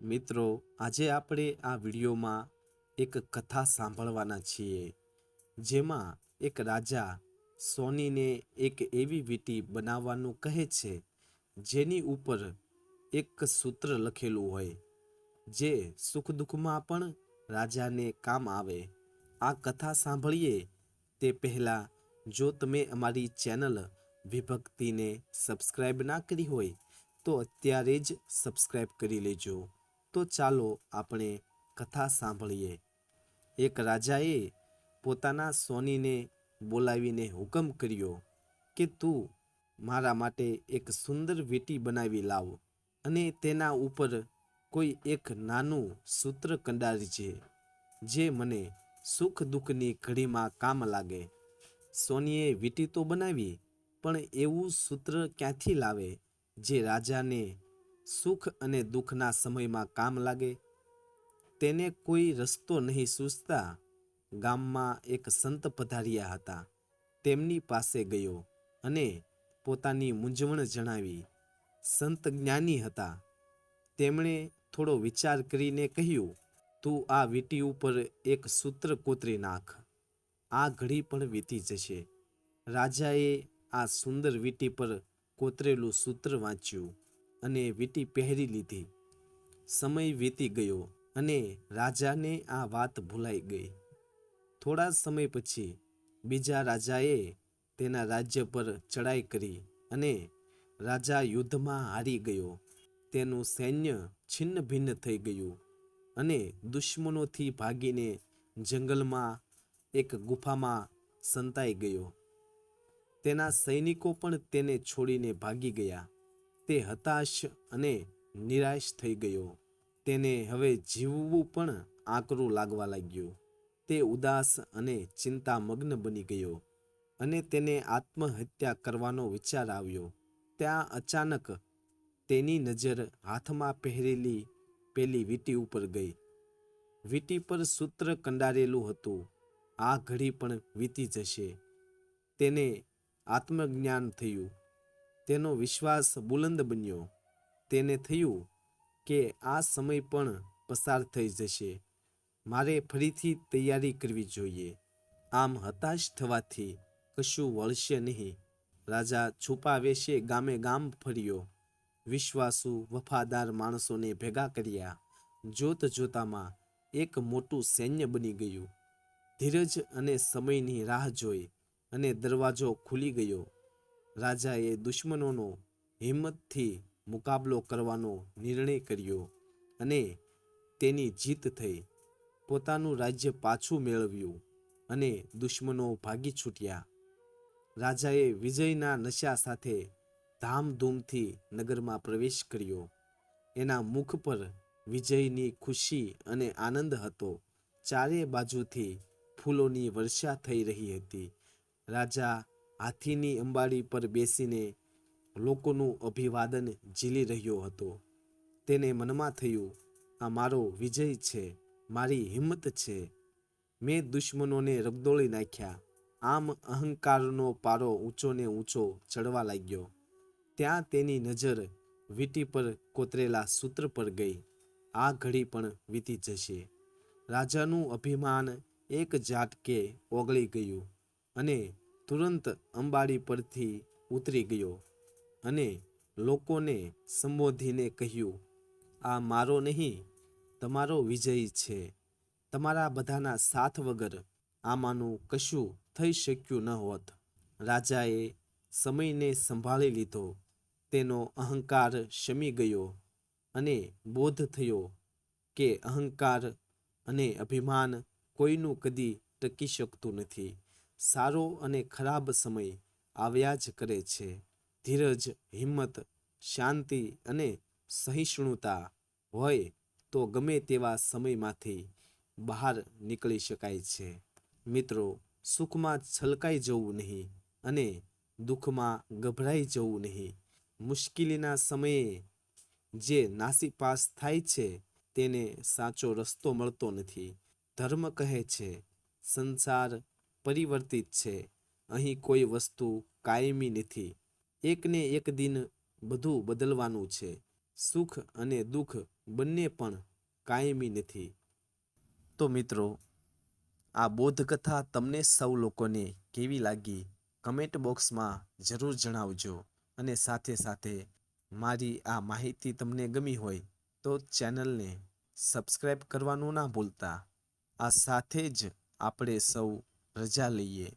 મિત્રો, આજે આપણે આ વિડીયોમાં એક કથા સાંભળવાના છીએ, જેમાં એક રાજા સોનીને એક એવી વીટી બનાવવાનું કહે છે, જેની ઉપર એક સૂત્ર લખેલું હોય, જે સુખ દુઃખમાં પણ રાજાને કામ આવે. આ કથા સાંભળીએ તે પહેલાં જો તમે અમારી ચેનલ વિભક્તિને સબસ્ક્રાઈબ ના કરી હોય, તો અત્યારે જ સબસ્ક્રાઈબ કરી લેજો. તો ચાલો આપણે કથા સાંભળીએ. એક રાજાએ પોતાના સોનીને બોલાવીને હુકમ કર્યો કે તું મારા માટે એક સુંદર વીંટી બનાવી લાવ અને તેના ઉપર કોઈ એક નાનું સૂત્ર કંડારજે, જે મને સુખ દુઃખની ઘડીમાં કામ લાગે. સોનીએ વીંટી તો બનાવી, પણ એવું સૂત્ર ક્યાંથી લાવે, જે રાજાને સુખ અને દુઃખના સમયમાં કામ લાગે, તેને કોઈ રસ્તો નહીં સૂઝતા ગામમાં એક સંત પધાર્યા હતા. તેમની પાસે ગયો અને પોતાની મૂંઝવણ જણાવી. સંત જ્ઞાની હતા. તેમણે થોડો વિચાર કરીને કહ્યું, તું આ વીટી ઉપર એક સૂત્ર કોતરી નાખ. આ ઘડી પણ વીતી જશે. રાજાએ આ સુંદર વીંટી પર કોતરેલું સૂત્ર વાંચ્યું. અને વીંટી પહેરી લીધી. સમય વીતી ગયો અને રાજાને આ વાત ભૂલાઈ ગઈ. થોડા સમય પછી બીજા રાજાએ તેના રાજ્ય પર ચડાઈ કરી અને રાજા યુદ્ધમાં હારી ગયો. તેનું સૈન્ય છિન્ન ભિન્ન થઈ ગયું અને દુશ્મનોથી ભાગીને જંગલમાં એક ગુફામાં સંતાઈ ગયો. તેના સૈનિકો પણ તેને છોડીને ભાગી ગયા. તે હતાશ અને નિરાશ થઈ ગયો. તેને હવે જીવવું પણ આકરું લાગવા લાગ્યું. તે ઉદાસ અને ચિંતામગ્ન બની ગયો અને તેને આત્મહત્યા કરવાનો વિચાર આવ્યો. ત્યાં અચાનક તેની નજર હાથમાં પહેરેલી પેલી વીટી ઉપર ગઈ. વીટી પર સૂત્ર કંડારેલું હતું. આ ઘડી પણ વીતી જશે. તેને આત્મજ્ઞાન થયું. તેનો વિશ્વાસ બુલંદ બન્યો. તેને થયું કે આ સમય પણ પસાર થઈ જશે. મારે ફરીથી તૈયારી કરવી જોઈએ. આમ હતાશ થવાથી કશું વળશે નહીં. રાજા છુપાવેશે ગામે ગામ ફર્યો. વિશ્વાસુ વફાદાર માણસોને ભેગા કર્યા. જોત જોતામાં એક મોટું સૈન્ય બની ગયું. ધીરજ અને સમયની રાહ જોઈ અને દરવાજો ખુલી ગયો. રાજાએ દુશ્મનોનો હિંમતથી મુકાબલો કરવાનો નિર્ણય કર્યો અને તેની જીત થઈ. પોતાનું રાજ્ય પાછું મેળવ્યું અને દુશ્મનો ભાગી છૂટ્યા. રાજાએ વિજયના નશા સાથે ધામધૂમથી નગરમાં પ્રવેશ કર્યો. એના મુખ પર વિજયની ખુશી અને આનંદ હતો. ચારે બાજુથી ફૂલોની વર્ષા થઈ રહી હતી. રાજા હાથીની અંબાડી પર બેસીને લોકોનું અભિવાદન ઝીલી રહ્યો હતો. તેને મનમાં થયું, આ મારો વિજય છે, મારી હિંમત છે. મેં દુશ્મનોને રગદોળી નાખ્યા. આમ અહંકારનો પારો ઊંચો ને ઊંચો ચડવા લાગ્યો. ત્યાં તેની નજર વીંટી પર કોતરેલા સૂત્ર પર ગઈ. આ ઘડી પણ વીતી જશે. રાજાનું અભિમાન એક ઝાટકે ઓગળી ગયું અને તુરંત અંબાડી પરથી ઉતરી ગયો અને લોકોને સંબોધીને કહ્યું, આ મારો નહીં, તમારો વિજય છે. તમારા બધાના સાથ વગર આમાંનું કશું થઈ શક્યું ન હોત. રાજાએ સમયને સંભાળી લીધો. તેનો અહંકાર શમી ગયો અને બોધ થયો કે અહંકાર અને અભિમાન કોઈનું કદી ટકી શકતું નથી. સારો અને ખરાબ સમય આવ્યા જ કરે છે. ધીરજ, હિંમત, શાંતિ અને સહિષ્ણુતા હોય તો ગમે તેવા સમયમાંથી બહાર નીકળી શકાય છે. મિત્રો, સુખમાં છલકાઈ જવું નહીં અને દુઃખમાં ગભરાઈ જવું નહીં. મુશ્કેલીના સમયે જે નાસીપાસ થાય છે તેને સાચો રસ્તો મળતો નથી. ધર્મ કહે છે, સંસાર પરિવર્તિત છે. અહીં કોઈ વસ્તુ કાયમી નથી. એકને એક દિન બધું બદલવાનું છે. સુખ અને દુઃખ બંને પણ કાયમી નથી. તો મિત્રો, આ બોધકથા તમને સૌ લોકોને કેવી લાગી? કમેન્ટ બોક્સમાં જરૂર જણાવજો અને સાથે સાથે મારી આ માહિતી તમને ગમી હોય તો ચેનલને સબસ્ક્રાઈબ કરવાનું ના ભૂલતા. આ સાથે જ આપણે સૌ રજા લઈએ.